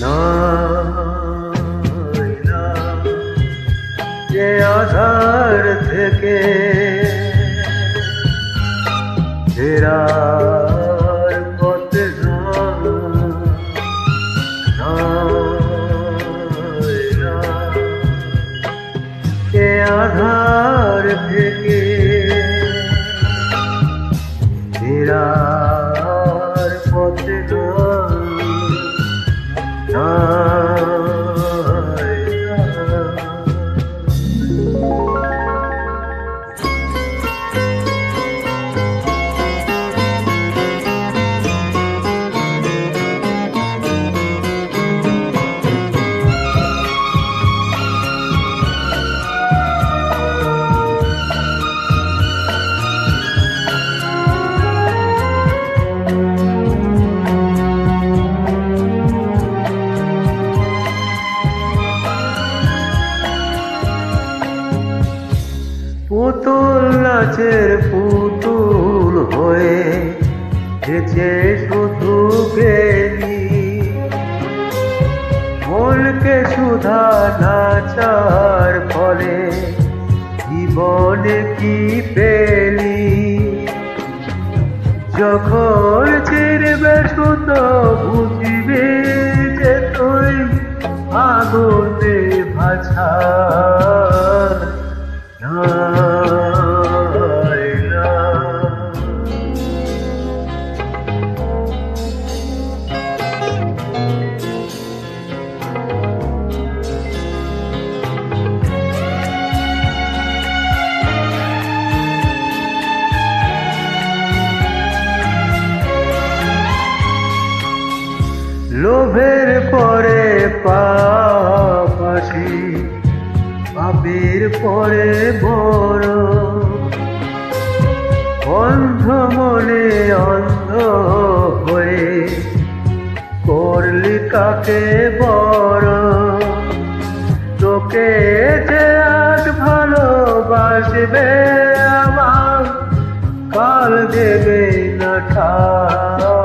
না যে আধার থেকে ফেরার পথে কে আধার থেকে ফেরার পুতুল নাচের পুতুল হয়ে হেঁচে শুধু গেলি মনকে সুধা নাচার ফলে জীবনে কি পেলি? যখন চিরবে শুধু লোভের পরে পাশি পাপের পরে বড়। অন্ধ মনে অন্ধ হয়ে করলি কাকে বড়? তোকে যে আজ ভালোবাসবে আমার, কাল দেবে না ঠাই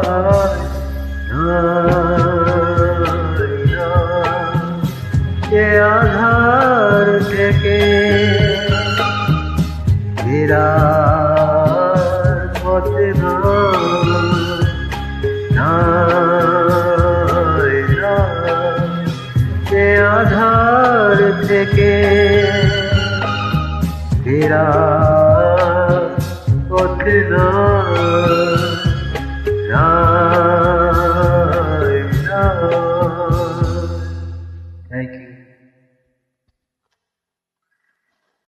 পথে আধার থেকে ফেরা পথ না